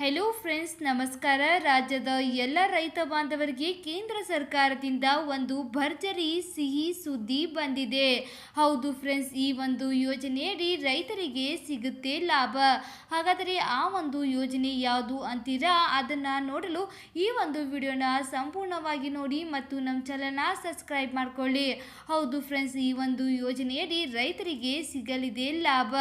Hello friends ನಮಸ್ಕಾರ. ರಾಜ್ಯದ ಎಲ್ಲ ರೈತ ಬಾಂಧವರಿಗೆ ಕೇಂದ್ರ ಸರ್ಕಾರದಿಂದ ಒಂದು ಭರ್ಜರಿ ಸಿಹಿ ಸುದ್ದಿ ಬಂದಿದೆ. ಹೌದು ಫ್ರೆಂಡ್ಸ್ ಈ ಒಂದು ಯೋಜನೆಯಡಿ ರೈತರಿಗೆ ಸಿಗುತ್ತೆ ಲಾಭ. ಹಾಗಾದರೆ ಆ ಒಂದು ಯೋಜನೆ ಯಾವುದು ಅಂತೀರಾ? ಅದನ್ನು ನೋಡಲು ಈ ಒಂದು ವಿಡಿಯೋನ ಸಂಪೂರ್ಣವಾಗಿ ನೋಡಿ ಮತ್ತು ನಮ್ಮ ಚಾನಲ್ನ ಸಬ್ಸ್ಕ್ರೈಬ್ ಮಾಡಿಕೊಳ್ಳಿ. ಹೌದು ಫ್ರೆಂಡ್ಸ್ ಈ ಒಂದು ಯೋಜನೆಯಡಿ ರೈತರಿಗೆ ಸಿಗಲಿದೆ ಲಾಭ.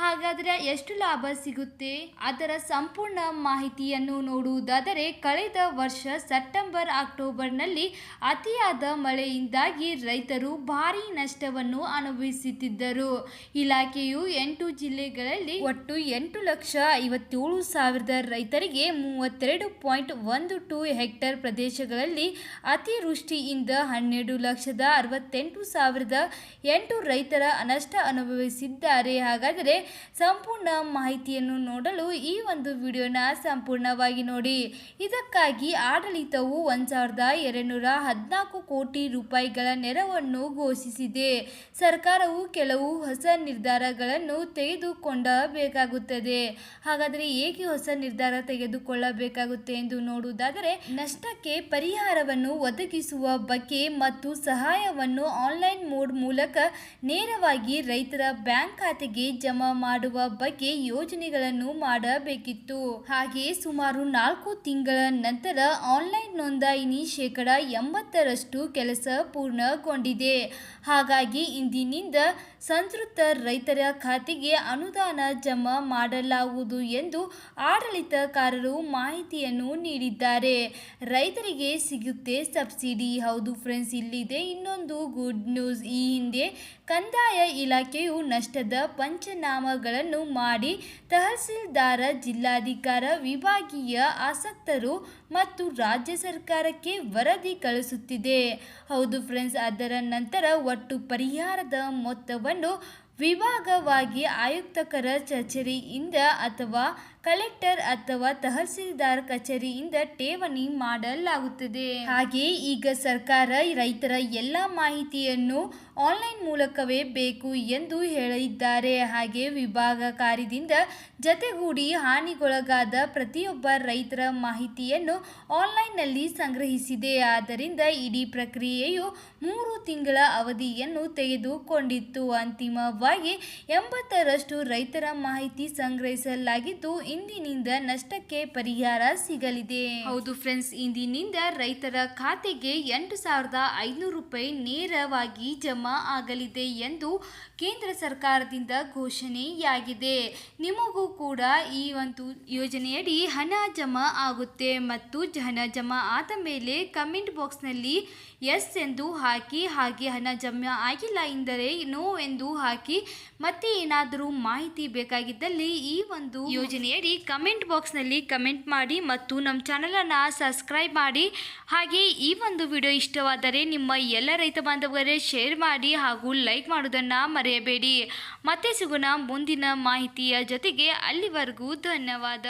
ಹಾಗಾದರೆ ಎಷ್ಟು ಲಾಭ ಸಿಗುತ್ತೆ? ಅದರ ಸಂಪೂರ್ಣ ಮಾಹಿತಿಯನ್ನು ನೋಡುವುದಾದರೆ ಕಳೆದ ವರ್ಷ ಸೆಪ್ಟೆಂಬರ್ ಅಕ್ಟೋಬರ್ನಲ್ಲಿ ಅತಿಯಾದ ಮಳೆಯಿಂದಾಗಿ ರೈತರು ಭಾರೀ ನಷ್ಟವನ್ನು ಅನುಭವಿಸುತ್ತಿದ್ದರು. ಇಲಾಖೆಯು ಎಂಟು ಜಿಲ್ಲೆಗಳಲ್ಲಿ ಒಟ್ಟು ಎಂಟು ಲಕ್ಷ ಐವತ್ತೇಳು ಸಾವಿರದ ರೈತರಿಗೆ ಮೂವತ್ತೆರಡು ಪಾಯಿಂಟ್ ಒಂದು ಟು ಹೆಕ್ಟೇರ್ ಪ್ರದೇಶಗಳಲ್ಲಿ ಅತಿವೃಷ್ಟಿಯಿಂದ ಹನ್ನೆರಡು ಲಕ್ಷದ ಅರವತ್ತೆಂಟು ಸಾವಿರದ ಎಂಟು ರೈತರ ನಷ್ಟ ಅನುಭವಿಸಿದ್ದಾರೆ. ಹಾಗಾದರೆ ಸಂಪೂರ್ಣ ಮಾಹಿತಿಯನ್ನು ನೋಡಲು ಈ ಒಂದು ವಿಡಿಯೋನ ಸಂಪೂರ್ಣವಾಗಿ ನೋಡಿ. ಇದಕ್ಕಾಗಿ ಆಡಳಿತವು ಒಂದು ಸಾವಿರದ ಎರಡುನೂರ ಹದಿನಾಲ್ಕು ಕೋಟಿ ರೂಪಾಯಿಗಳ ನೆರವನ್ನು ಘೋಷಿಸಿದೆ. ಸರ್ಕಾರವು ಕೆಲವು ಹೊಸ ನಿರ್ಧಾರಗಳನ್ನು ತೆಗೆದುಕೊಳ್ಳಬೇಕಾಗುತ್ತದೆ ಹಾಗಾದರೆ ಏಕೆ ಹೊಸ ನಿರ್ಧಾರ ತೆಗೆದುಕೊಳ್ಳಬೇಕಾಗುತ್ತೆ ಎಂದು ನೋಡುವುದಾದರೆ, ನಷ್ಟಕ್ಕೆ ಪರಿಹಾರವನ್ನು ಒದಗಿಸುವ ಬಗ್ಗೆ ಮತ್ತು ಸಹಾಯವನ್ನು ಆನ್ಲೈನ್ ಮೋಡ್ ಮೂಲಕ ನೇರವಾಗಿ ರೈತರ ಬ್ಯಾಂಕ್ ಖಾತೆಗೆ ಜಮಾ ಮಾಡುವ ಬಗ್ಗೆ ಯೋಜನೆಗಳನ್ನು ಮಾಡಬೇಕಿತ್ತು. ಹಾಗೆಯೇ ಸುಮಾರು ನಾಲ್ಕು ತಿಂಗಳ ನಂತರ ಆನ್ಲೈನ್ ನೋಂದಾಯಿನಿ ಶೇಕಡ ಎಂಬತ್ತರಷ್ಟು ಕೆಲಸ ಪೂರ್ಣಗೊಂಡಿದೆ. ಹಾಗಾಗಿ ಇಂದಿನಿಂದ ಸಂತೃಪ್ತ ರೈತರ ಖಾತೆಗೆ ಅನುದಾನ ಜಮಾ ಮಾಡಲಾಗುವುದು ಎಂದು ಆಡಳಿತಕಾರರು ಮಾಹಿತಿಯನ್ನು ನೀಡಿದ್ದಾರೆ. ರೈತರಿಗೆ ಸಿಗುತ್ತೆ ಸಬ್ಸಿಡಿ. ಹೌದು ಫ್ರೆಂಡ್ಸ್, ಇಲ್ಲಿದೆ ಇನ್ನೊಂದು ಗುಡ್ ನ್ಯೂಸ್. ಈ ಹಿಂದೆ ಕಂದಾಯ ಇಲಾಖೆಯು ನಷ್ಟದ ಪಂಚನಾಮಗಳನ್ನು ಮಾಡಿ ತಹಸೀಲ್ದಾರ ಜಿಲ್ಲಾಧಿಕಾರ ವಿಭಾಗೀಯ ಆಸಕ್ತರು ಮತ್ತು ರಾಜ್ಯ ಸರ್ಕಾರಕ್ಕೆ ವರದಿ ಕಳಿಸುತ್ತಿದೆ. ಹೌದು ಫ್ರೆಂಡ್ಸ್ ಅದರ ನಂತರ ಒಟ್ಟು ಪರಿಹಾರದ ಮೊತ್ತವನ್ನು ವಿಭಾಗವಾಗಿ ಆಯುಕ್ತಕರ ಕಚೇರಿಯಿಂದ ಅಥವಾ ಕಲೆಕ್ಟರ್ ಅಥವಾ ತಹಸೀಲ್ದಾರ್ ಕಚೇರಿಯಿಂದ ಠೇವಣಿ ಮಾಡಲಾಗುತ್ತದೆ. ಹಾಗೆ ಈಗ ಸರ್ಕಾರ ರೈತರ ಎಲ್ಲ ಮಾಹಿತಿಯನ್ನು ಆನ್ಲೈನ್ ಮೂಲಕವೇ ಬೇಕು ಎಂದು ಹೇಳಿದ್ದಾರೆ. ಹಾಗೆ ವಿಭಾಗ ಕಾರ್ಯದಿಂದ ಜತೆಗೂಡಿ ಹಾನಿಗೊಳಗಾದ ಪ್ರತಿಯೊಬ್ಬ ರೈತರ ಮಾಹಿತಿಯನ್ನು ಆನ್ಲೈನ್ನಲ್ಲಿ ಸಂಗ್ರಹಿಸಿದೆ. ಆದ್ದರಿಂದ ಇಡೀ ಪ್ರಕ್ರಿಯೆಯು ಮೂರು ತಿಂಗಳ ಅವಧಿಯನ್ನು ತೆಗೆದುಕೊಂಡಿತ್ತು. ಅಂತಿಮವಾಗಿ ಎಂಬತ್ತರಷ್ಟು ರೈತರ ಮಾಹಿತಿ ಸಂಗ್ರಹಿಸಲಾಗಿದ್ದು, ಇಂದಿನಿಂದ ನಷ್ಟಕ್ಕೆ ಪರಿಹಾರ ಸಿಗಲಿದೆ. ಹೌದು ಫ್ರೆಂಡ್ಸ್, ಇಂದಿನಿಂದ ರೈತರ ಖಾತೆಗೆ ಎಂಟು ಸಾವಿರದ ಐನೂರು ರೂಪಾಯಿ ನೇರವಾಗಿ ಜಮಾ ಆಗಲಿದೆ ಎಂದು ಕೇಂದ್ರ ಸರ್ಕಾರದಿಂದ ಘೋಷಣೆಯಾಗಿದೆ. ನಿಮಗೂ ಕೂಡ ಈ ಒಂದು ಯೋಜನೆಯಡಿ ಹಣ ಜಮಾ ಆಗುತ್ತೆ ಮತ್ತು ಹಣ ಜಮಾ ಆದ ಮೇಲೆ ಕಮೆಂಟ್ ಬಾಕ್ಸ್ನಲ್ಲಿ ಎಸ್ ಎಂದು ಹಾಕಿ, ಹಾಗೆ ಹಣ ಜಮಾ ಆಗಿಲ್ಲ ಎಂದರೆ ನೋ ಎಂದು ಹಾಕಿ ಮತ್ತೆ ಏನಾದರೂ ಮಾಹಿತಿ ಬೇಕಾಗಿದ್ದಲ್ಲಿ ಈ ಒಂದು ಯೋಜನೆಯಡಿ ಕಮೆಂಟ್ ಬಾಕ್ಸ್ನಲ್ಲಿ ಕಮೆಂಟ್ ಮಾಡಿ ಮತ್ತು ನಮ್ಮ ಚಾನಲನ್ನು ಸಬ್ಸ್ಕ್ರೈಬ್ ಮಾಡಿ. ಹಾಗೆ ಈ ಒಂದು ವಿಡಿಯೋ ಇಷ್ಟವಾದರೆ ನಿಮ್ಮ ಎಲ್ಲ ರೈತ ಬಾಂಧವರೇ ಶೇರ್ ಮಾಡಿ ಹಾಗೂ ಲೈಕ್ ಮಾಡೋದನ್ನು ಮರೆಯಬೇಡಿ. ಮತ್ತೆ ಸಿಗೋಣ ಮುಂದಿನ ಮಾಹಿತಿಯ ಜೊತೆಗೆ ಅಲ್ಲಿವರೆಗೂ ಧನ್ಯವಾದ.